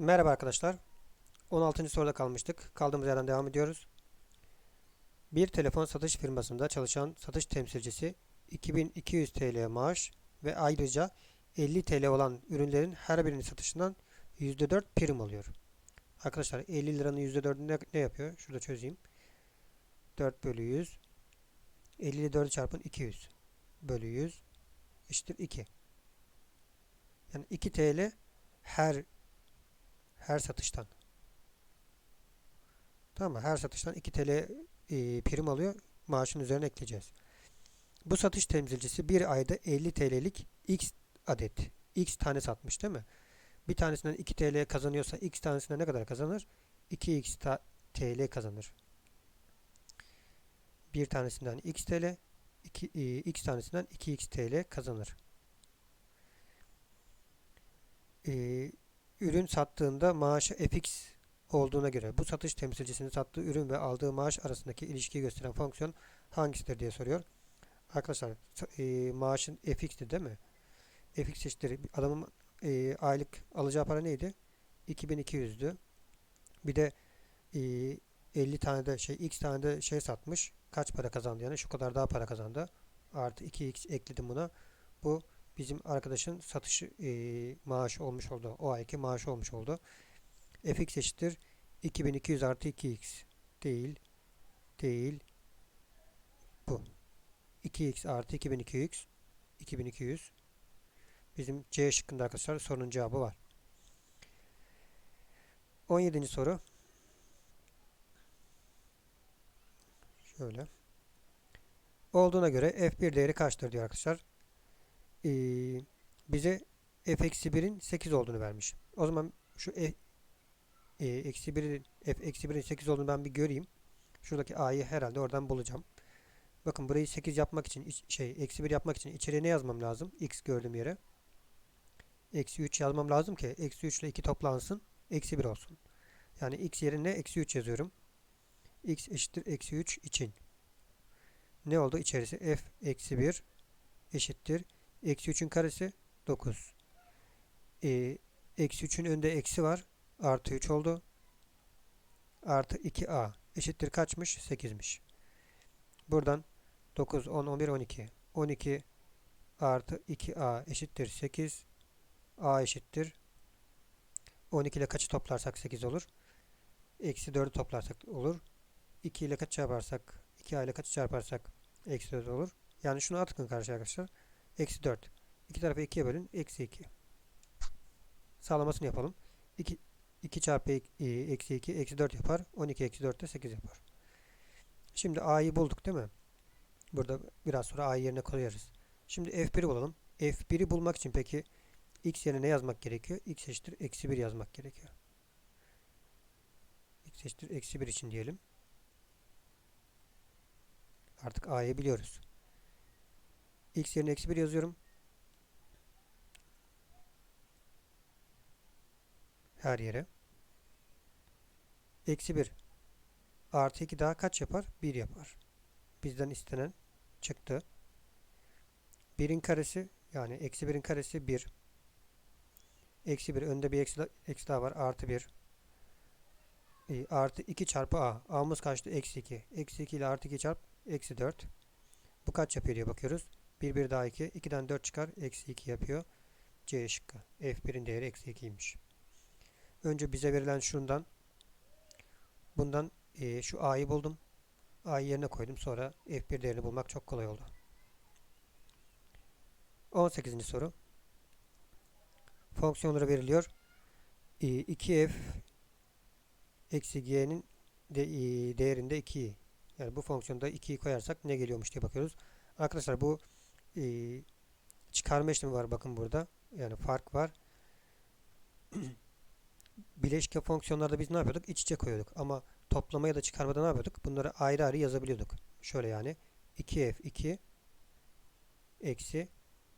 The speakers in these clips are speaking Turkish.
Merhaba arkadaşlar. 16. soruda kalmıştık. Kaldığımız yerden devam ediyoruz. Bir telefon satış firmasında çalışan satış temsilcisi 2200 TL maaş ve ayrıca 50 TL olan ürünlerin her birinin satışından %4 prim alıyor. Arkadaşlar 50 liranın %4'ü ne, ne yapıyor? Şurada çözeyim. 4 bölü 100 50 ile 4'ü çarpın 200 bölü 100 eşittir 2. Yani 2 TL her her satıştan. Tamam mı? Her satıştan 2 TL e, prim alıyor. Maaşın üzerine ekleyeceğiz. Bu satış temsilcisi bir ayda 50 TL'lik X adet, X tane satmış değil mi? Bir tanesinden 2 TL kazanıyorsa X tanesinden ne kadar kazanır? 2X ta- TL kazanır. Bir tanesinden X TL, iki, e, X tanesinden 2X TL kazanır. E, ürün sattığında maaşı FX olduğuna göre bu satış temsilcisinin sattığı ürün ve aldığı maaş arasındaki ilişkiyi gösteren fonksiyon hangisidir diye soruyor. Arkadaşlar e, maaşın FX'ti değil mi? FX eşittir. Adamın e, aylık alacağı para neydi? 2200'dü. Bir de e, 50 tane de şey X tane de şey satmış. Kaç para kazandı yani? Şu kadar daha para kazandı. Artı 2X ekledim buna. Bu bizim arkadaşın satışı e, maaşı olmuş oldu. O ayki maaşı olmuş oldu. fx eşittir 2200 artı 2x değil değil bu 2x artı 2200 2200 bizim C şıkkında arkadaşlar sorunun cevabı var. 17. soru şöyle olduğuna göre f1 değeri kaçtır diyor arkadaşlar. Ee, bize f-1'in 8 olduğunu vermiş. O zaman şu e, eksi 1'in f eksi 1'in 8 olduğunu ben bir göreyim. Şuradaki a'yı herhalde oradan bulacağım. Bakın burayı 8 yapmak için şey eksi 1 yapmak için içeriye ne yazmam lazım? x gördüğüm yere. Eksi 3 yazmam lazım ki eksi 3 ile 2 toplansın. Eksi 1 olsun. Yani x yerine eksi 3 yazıyorum. x eşittir eksi 3 için. Ne oldu? İçerisi f eksi 1 eşittir. Eksi 3'ün karesi 9. Ee, eksi 3'ün önünde eksi var. Artı 3 oldu. Artı 2a eşittir kaçmış? 8'miş. Buradan 9, 10, 11, 12. 12 artı 2a eşittir 8. a eşittir. 12 ile kaçı toplarsak 8 olur. Eksi 4'ü toplarsak olur. 2 ile kaç çarparsak 2a ile kaçı çarparsak eksi 4 olur. Yani şunu atın karşıya arkadaşlar. Eksi 4. İki tarafı 2'ye bölün. Eksi 2. Sağlamasını yapalım. 2, 2 çarpı e, eksi 2 eksi 4 yapar. 12 eksi 4 de 8 yapar. Şimdi a'yı bulduk değil mi? Burada biraz sonra a'yı yerine koyarız. Şimdi f1'i bulalım. f1'i bulmak için peki x yerine ne yazmak gerekiyor? x eşittir eksi 1 yazmak gerekiyor. x eşittir eksi 1 için diyelim. Artık a'yı biliyoruz. X yerine eksi 1 yazıyorum. Her yere. Eksi 1 artı 2 daha kaç yapar? 1 yapar. Bizden istenen çıktı. 1'in karesi yani eksi 1'in karesi 1. Eksi 1 önde bir eksi, eksi daha var. Artı 1. E, artı 2 çarpı a. a'mız kaçtı? Eksi 2. Eksi 2 ile artı 2 çarp. Eksi 4. Bu kaç yapıyor diye bakıyoruz. 1 1 daha 2. 2'den 4 çıkar. Eksi 2 yapıyor. C şıkkı. F1'in değeri eksi 2'ymiş. Önce bize verilen şundan bundan e, şu a'yı buldum. a'yı yerine koydum. Sonra f1 değerini bulmak çok kolay oldu. 18. soru. Fonksiyonları veriliyor. E, 2f eksi g'nin de, e, değerinde 2'yi. Yani bu fonksiyonda 2'yi koyarsak ne geliyormuş diye bakıyoruz. Arkadaşlar bu e, çıkarma işlemi var bakın burada. Yani fark var. bileşke fonksiyonlarda biz ne yapıyorduk? İç içe koyuyorduk. Ama toplama ya da çıkarmada ne yapıyorduk? Bunları ayrı ayrı yazabiliyorduk. Şöyle yani 2f2 eksi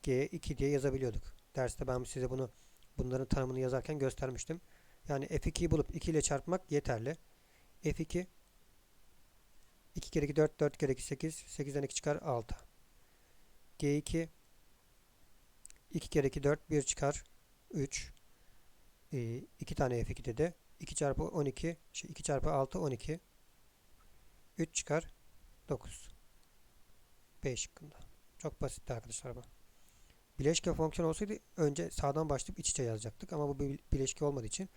g2 diye yazabiliyorduk. Derste ben size bunu bunların tanımını yazarken göstermiştim. Yani f2'yi bulup 2 ile çarpmak yeterli. f2 2 kere 2 4 4 kere 2 8 8'den 2 çıkar 6. g2 2 kere 2 4 1 çıkar 3 e, 2 tane F2'de de 2 çarpı 12 şey 2 çarpı 6 12 3 çıkar 9 B şıkkında. Çok basitti arkadaşlar bu. Bileşke fonksiyon olsaydı önce sağdan başlayıp iç içe yazacaktık ama bu bir bileşke olmadığı için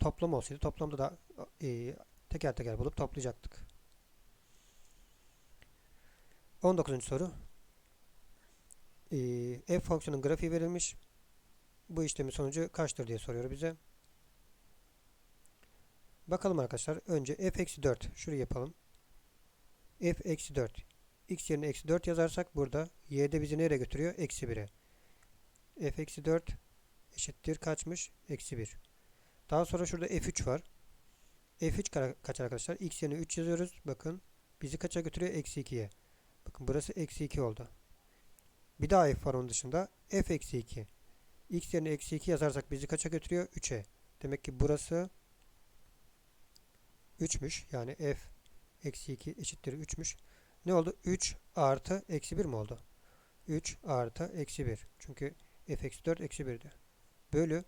toplam olsaydı toplamda da e, teker teker bulup toplayacaktık. 19. soru. F fonksiyonun grafiği verilmiş. Bu işlemin sonucu kaçtır diye soruyor bize. Bakalım arkadaşlar. Önce f eksi 4. Şurayı yapalım. f eksi 4. x yerine eksi 4 yazarsak burada y'de bizi nereye götürüyor? Eksi 1'e. f eksi 4 eşittir kaçmış? Eksi 1. Daha sonra şurada f3 var. f3 kaç arkadaşlar? x yerine 3 yazıyoruz. Bakın bizi kaça götürüyor? Eksi 2'ye. Bakın burası eksi 2 oldu. Bir daha f var onun dışında. f eksi 2. x yerine eksi 2 yazarsak bizi kaça götürüyor? 3'e. Demek ki burası 3'müş. Yani f eksi 2 eşittir 3'müş. Ne oldu? 3 artı eksi 1 mi oldu? 3 artı eksi 1. Çünkü f eksi 4 eksi 1'di. Bölü.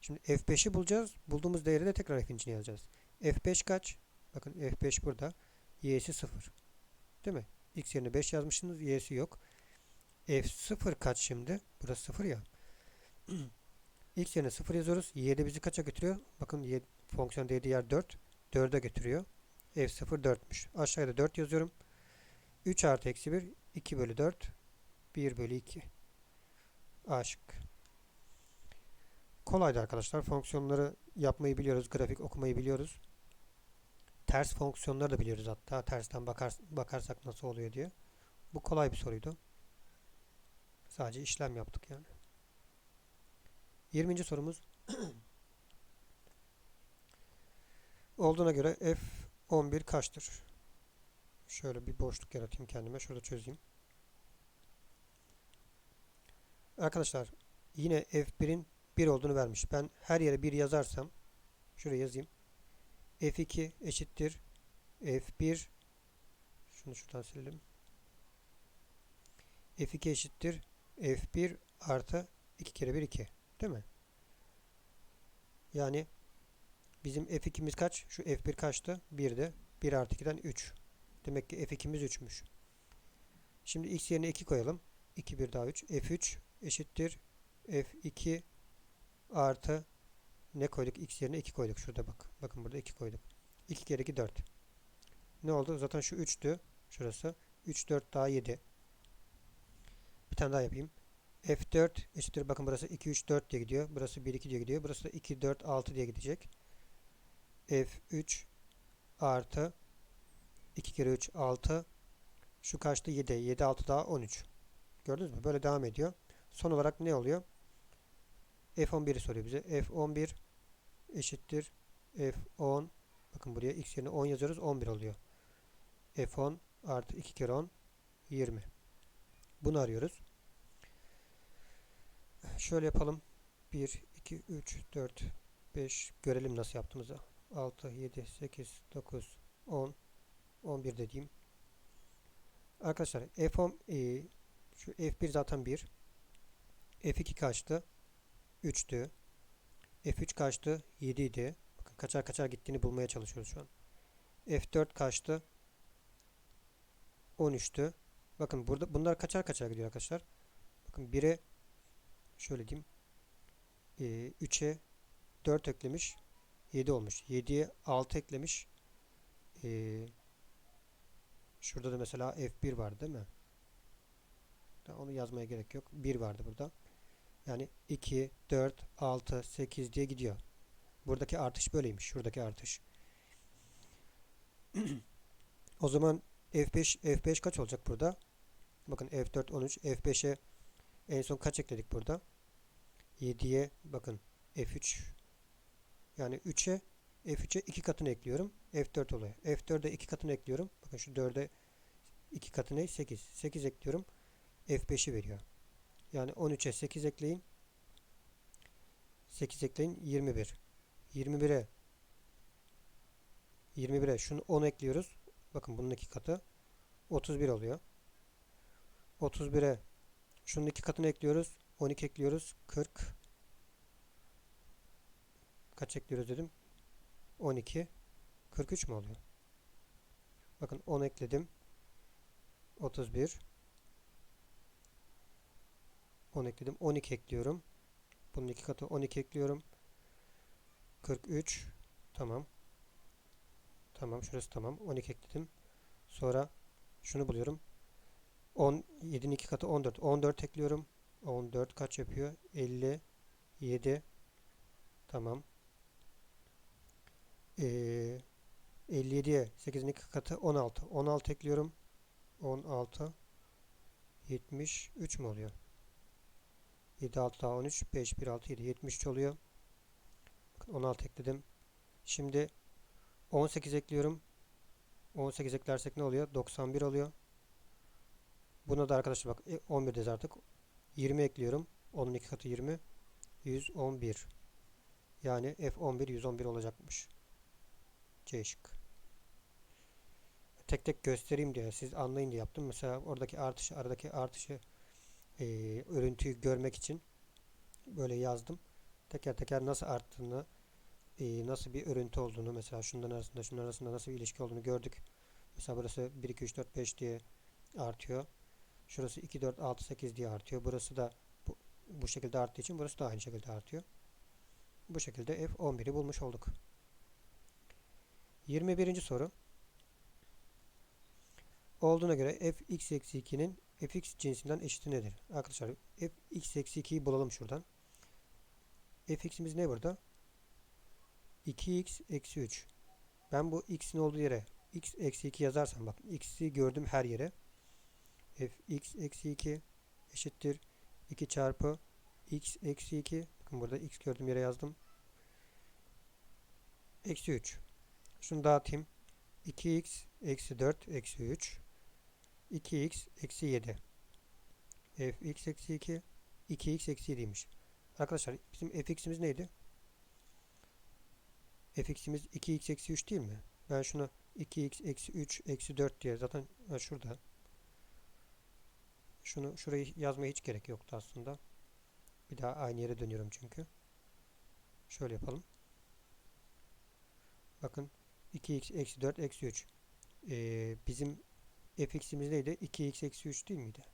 Şimdi f5'i bulacağız. Bulduğumuz değeri de tekrar f'in içine yazacağız. f5 kaç? Bakın f5 burada. y'si 0. Değil mi? x yerine 5 yazmışsınız. y'si yok. F0 kaç şimdi? Burası 0 ya. x yerine 0 yazıyoruz. y'de bizi kaça götürüyor? Bakın y fonksiyon değdiği yer 4. 4'e götürüyor. f0 4'müş. Aşağıda 4 yazıyorum. 3 artı eksi 1 2 bölü 4 1 bölü 2 A şık. Kolaydı arkadaşlar. Fonksiyonları yapmayı biliyoruz. Grafik okumayı biliyoruz. Ters fonksiyonları da biliyoruz hatta. Tersten bakar, bakarsak nasıl oluyor diye. Bu kolay bir soruydu. Sadece işlem yaptık yani. 20. sorumuz olduğuna göre f11 kaçtır? Şöyle bir boşluk yaratayım kendime. Şurada çözeyim. Arkadaşlar yine f1'in 1 olduğunu vermiş. Ben her yere 1 yazarsam şuraya yazayım. f2 eşittir f1 şunu şuradan silelim. f2 eşittir f1 artı 2 kere 1 2. Değil mi? Yani bizim f2'miz kaç? Şu f1 kaçtı? 1'de. 1 artı 2'den 3. Demek ki f2'miz 3'müş. Şimdi x yerine 2 koyalım. 2 1 daha 3. f3 eşittir f2 artı ne koyduk? x yerine 2 koyduk. Şurada bak. Bakın burada 2 koyduk. 2 kere 2 4. Ne oldu? Zaten şu 3'tü. Şurası. 3 4 daha 7. Bir tane daha yapayım. F4 eşittir. Bakın burası 2 3 4 diye gidiyor. Burası 1 2 diye gidiyor. Burası da 2 4 6 diye gidecek. F3 artı 2 kere 3 6 şu kaçtı? 7 7 6 daha 13 gördünüz mü? Böyle devam ediyor. Son olarak ne oluyor? F11'i soruyor bize. F11 eşittir. F10 bakın buraya x yerine 10 yazıyoruz. 11 oluyor. F10 artı 2 kere 10 20 bunu arıyoruz şöyle yapalım 1 2 3 4 5 görelim nasıl yaptığımızı 6 7 8 9 10 11 dediğim. Arkadaşlar F10 e, şu F1 zaten 1. F2 kaçtı? 3'tü. F3 kaçtı? 7 idi. Bakın kaçar kaçar gittiğini bulmaya çalışıyoruz şu an. F4 kaçtı? 13'tü. Bakın burada bunlar kaçar kaçar gidiyor arkadaşlar. Bakın 1'e şöyle diyeyim. E, 3'e 4 eklemiş. 7 olmuş. 7'ye 6 eklemiş. Eee Şurada da mesela F1 var değil mi? Onu yazmaya gerek yok. 1 vardı burada. Yani 2, 4, 6, 8 diye gidiyor. Buradaki artış böyleymiş. Şuradaki artış. o zaman F5 F5 kaç olacak burada? Bakın F4 13. F5'e en son kaç ekledik burada? 7'ye bakın F3 yani 3'e F3'e 2 katını ekliyorum. F4 oluyor. F4'e 2 katını ekliyorum. Bakın şu 4'e 2 katı ne? 8. 8 ekliyorum. F5'i veriyor. Yani 13'e 8 ekleyin. 8 ekleyin. 21. 21'e 21'e şunu 10 ekliyoruz. Bakın bunun 2 katı. 31 oluyor. 31'e şunun 2 katını ekliyoruz. 12 ekliyoruz. 40. Kaç ekliyoruz dedim. 12. 43 mü oluyor? Bakın 10 ekledim. 31. 10 ekledim. 12 ekliyorum. Bunun iki katı 12 ekliyorum. 43. Tamam. Tamam. Şurası tamam. 12 ekledim. Sonra şunu buluyorum. 10, 7'nin iki katı 14. 14 ekliyorum. 14 kaç yapıyor? 57. Tamam. Ee, 57'ye 8'in iki katı 16. 16 ekliyorum. 16. 73 mü oluyor? 7 6 daha 13. 5 1 6 7. 73 oluyor. Bakın 16 ekledim. Şimdi 18 ekliyorum. 18 eklersek ne oluyor? 91 oluyor. Buna da arkadaşlar bak 11'deyiz artık. 20 ekliyorum. Onun iki katı 20. 111. Yani F11 111 olacakmış. C şıkkı. Tek tek göstereyim diye siz anlayın diye yaptım. Mesela oradaki artışı aradaki artışı e, örüntüyü görmek için böyle yazdım. Teker teker nasıl arttığını e, nasıl bir örüntü olduğunu mesela şundan arasında şunların arasında nasıl bir ilişki olduğunu gördük. Mesela burası 1 2 3 4 5 diye artıyor. Şurası 2 4 6 8 diye artıyor. Burası da bu, bu şekilde arttığı için burası da aynı şekilde artıyor. Bu şekilde F11'i bulmuş olduk. 21. soru. Olduğuna göre fx eksi 2'nin fx cinsinden eşiti nedir? Arkadaşlar fx eksi 2'yi bulalım şuradan. fx'imiz ne burada? 2x eksi 3. Ben bu x'in olduğu yere x eksi 2 yazarsam bak x'i gördüm her yere. Fx eksi 2 eşittir 2 çarpı x eksi 2. Bakın burada x gördüğüm yere yazdım. Eksi 3. Şunu dağıtayım. 2x eksi 4 eksi 3. 2x eksi 7. fx eksi 2. 2x eksi 7'ymiş. Arkadaşlar bizim fx'imiz neydi? fx'imiz 2x eksi 3 değil mi? Ben şunu 2x eksi 3 eksi 4 diye zaten şurada. Şunu şurayı yazmaya hiç gerek yoktu aslında. Bir daha aynı yere dönüyorum çünkü. Şöyle yapalım. Bakın 2x eksi 4 eksi 3. Ee, bizim fx'imiz neydi? 2x eksi 3 değil miydi?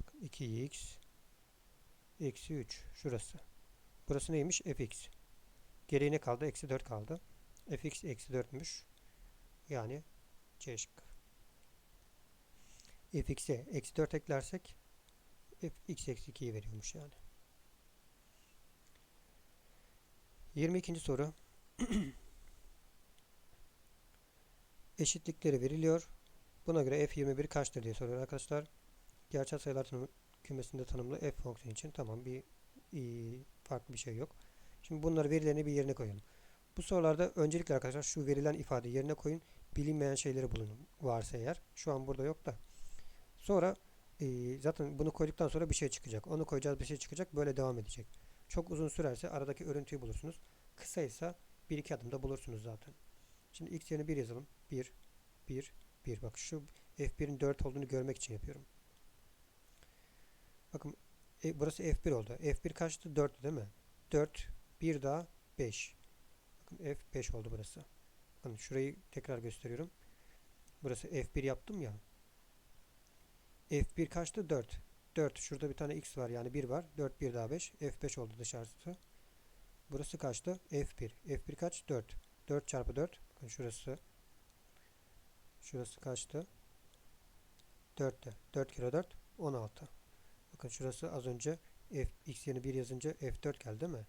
Bakın 2x eksi 3. Şurası. Burası neymiş? fx. Geriye ne kaldı? Eksi 4 kaldı. fx eksi 4'müş. Yani C şıkkı. Fx'e eksi 4 eklersek fx eksi 2'yi veriyormuş yani. 22. soru. Eşitlikleri veriliyor. Buna göre f21 kaçtır diye soruyor arkadaşlar. Gerçel sayılar tanım, kümesinde tanımlı f fonksiyonu için tamam bir iyi, farklı bir şey yok. Şimdi bunları verilerini bir yerine koyalım. Bu sorularda öncelikle arkadaşlar şu verilen ifadeyi yerine koyun. Bilinmeyen şeyleri bulun varsa eğer. Şu an burada yok da. Sonra e, zaten bunu koyduktan sonra bir şey çıkacak. Onu koyacağız bir şey çıkacak. Böyle devam edecek. Çok uzun sürerse aradaki örüntüyü bulursunuz. Kısaysa bir iki adımda bulursunuz zaten. Şimdi x yerine 1 yazalım. 1, 1, 1. Bak şu f1'in 4 olduğunu görmek için yapıyorum. Bakın e, burası f1 oldu. f1 kaçtı? 4'tü değil mi? 4, 1 daha 5. Bakın f5 oldu burası. Bakın şurayı tekrar gösteriyorum. Burası f1 yaptım ya. F1 kaçtı? 4. 4. Şurada bir tane x var yani 1 var. 4, 1 daha 5. f5 oldu dışarısı. Burası kaçtı? F1. F1 kaç? 4. 4 çarpı 4. Bakın şurası. Şurası kaçtı? 4'te. 4 kere 4. 16. Bakın şurası az önce f x yerine 1 yazınca f4 geldi değil mi?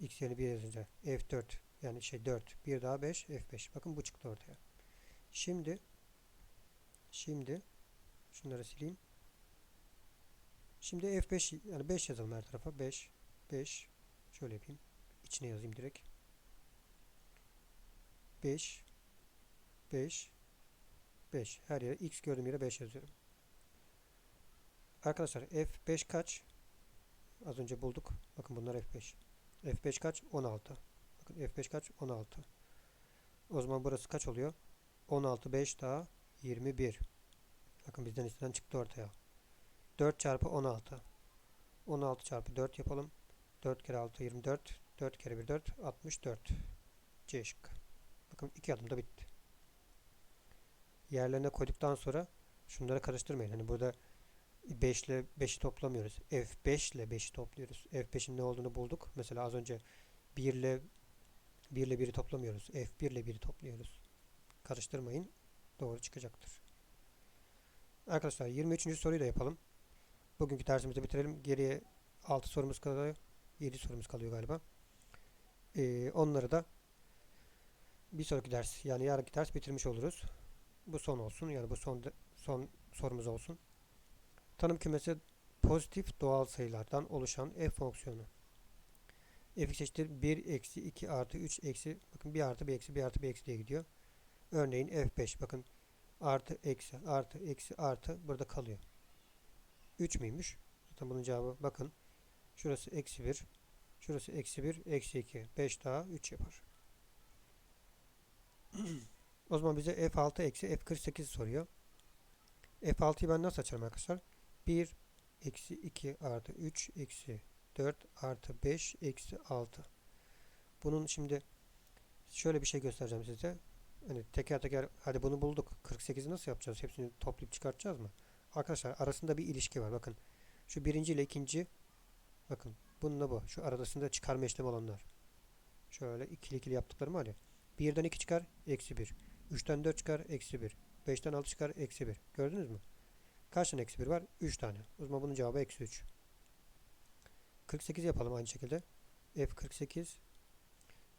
x yerine 1 yazınca f4 yani şey 4. 1 daha 5 f5. Bakın bu çıktı ortaya. Şimdi şimdi şunları sileyim. Şimdi f5 yani 5 yazalım her tarafa. 5 5 şöyle yapayım. İçine yazayım direkt. 5 5 5 her yere x gördüğüm yere 5 yazıyorum. Arkadaşlar f5 kaç? Az önce bulduk. Bakın bunlar f5. f5 kaç? 16. Bakın f5 kaç? 16. O zaman burası kaç oluyor? 16 5 daha 21. Bakın bizden istenen çıktı ortaya. 4 çarpı 16. 16 çarpı 4 yapalım. 4 kere 6 24. 4 kere 1 4 64. C şıkkı. Bakın iki adımda bitti. Yerlerine koyduktan sonra şunları karıştırmayın. Hani burada 5 ile 5'i toplamıyoruz. F5 ile 5'i topluyoruz. F5'in ne olduğunu bulduk. Mesela az önce 1 ile 1 ile 1'i toplamıyoruz. F1 ile 1'i topluyoruz. Karıştırmayın. Doğru çıkacaktır. Arkadaşlar 23. soruyu da yapalım. Bugünkü dersimizi bitirelim. Geriye 6 sorumuz kalıyor. 7 sorumuz kalıyor galiba. Ee, onları da bir sonraki ders yani yarınki ders bitirmiş oluruz. Bu son olsun. Yani bu son son sorumuz olsun. Tanım kümesi pozitif doğal sayılardan oluşan f fonksiyonu. f eşittir 1 eksi 2 artı 3 eksi bakın 1 artı 1 eksi 1 artı 1 eksi diye gidiyor. Örneğin f5 bakın artı eksi artı eksi artı burada kalıyor. 3 müymüş? Zaten bunun cevabı bakın. Şurası eksi 1. Şurası eksi 1. Eksi 2. 5 daha 3 yapar. o zaman bize f6 eksi f48 soruyor. f6'yı ben nasıl açarım arkadaşlar? 1 eksi 2 artı 3 eksi 4 artı 5 eksi 6. Bunun şimdi şöyle bir şey göstereceğim size. Hani teker teker hadi bunu bulduk. 48'i nasıl yapacağız? Hepsini toplayıp çıkartacağız mı? Arkadaşlar arasında bir ilişki var. Bakın şu birinci ile ikinci bakın bununla bu. Şu arasında çıkarma işlemi olanlar. Şöyle ikili ikili yaptıklarım var ya. 1'den 2 çıkar. Eksi 1. 3'ten 4 çıkar. Eksi 1. 5'ten 6 çıkar. Eksi 1. Gördünüz mü? Kaç tane eksi 1 var? 3 tane. O zaman bunun cevabı eksi 3. 48 yapalım aynı şekilde. F48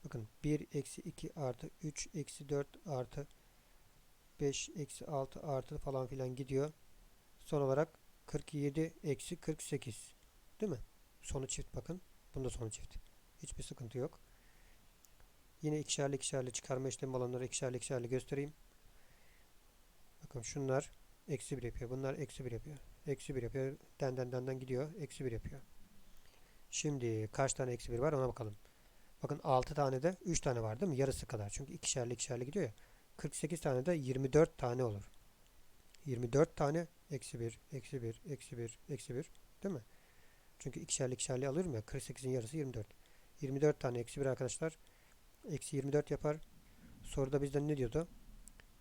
Bakın 1 eksi 2 artı 3 eksi 4 artı 5 eksi 6 artı falan filan gidiyor. Son olarak 47 eksi 48. Değil mi? Sonu çift bakın. Bunda sonu çift. Hiçbir sıkıntı yok. Yine ikişerli ikişerli çıkarma işlemi olanları ikişerli ikişerli göstereyim. Bakın şunlar eksi 1 yapıyor. Bunlar eksi 1 yapıyor. Eksi 1 yapıyor. Denden denden gidiyor. Eksi 1 yapıyor. Şimdi kaç tane eksi 1 var ona bakalım. Bakın 6 tane de 3 tane var değil mi? Yarısı kadar. Çünkü ikişerli ikişerli gidiyor ya. 48 tane de 24 tane olur. 24 tane eksi 1, eksi 1, eksi 1, eksi 1 değil mi? Çünkü ikişerli ikişerli alıyorum ya. 48'in yarısı 24. 24 tane eksi 1 arkadaşlar. Eksi 24 yapar. Soruda bizden ne diyordu?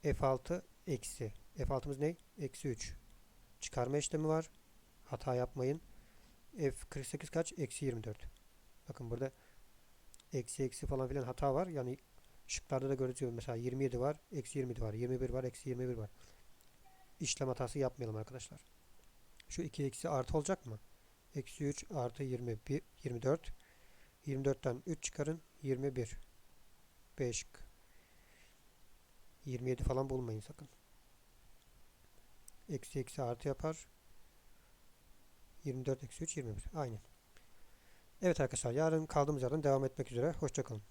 F6 eksi. F6'mız ne? Eksi 3. Çıkarma işlemi var. Hata yapmayın. F48 kaç? Eksi 24. Bakın burada eksi eksi falan filan hata var. Yani şıklarda da görüyoruz. Mesela 27 var. Eksi 27 var. 21 var. Eksi 21 var. İşlem hatası yapmayalım arkadaşlar. Şu 2 eksi artı olacak mı? Eksi 3 artı 21, 24. 24'ten 3 çıkarın. 21. 5 27 falan bulmayın sakın. Eksi eksi artı yapar. 24 eksi 3 21. Aynen. Evet arkadaşlar yarın kaldığımız yerden devam etmek üzere. Hoşçakalın.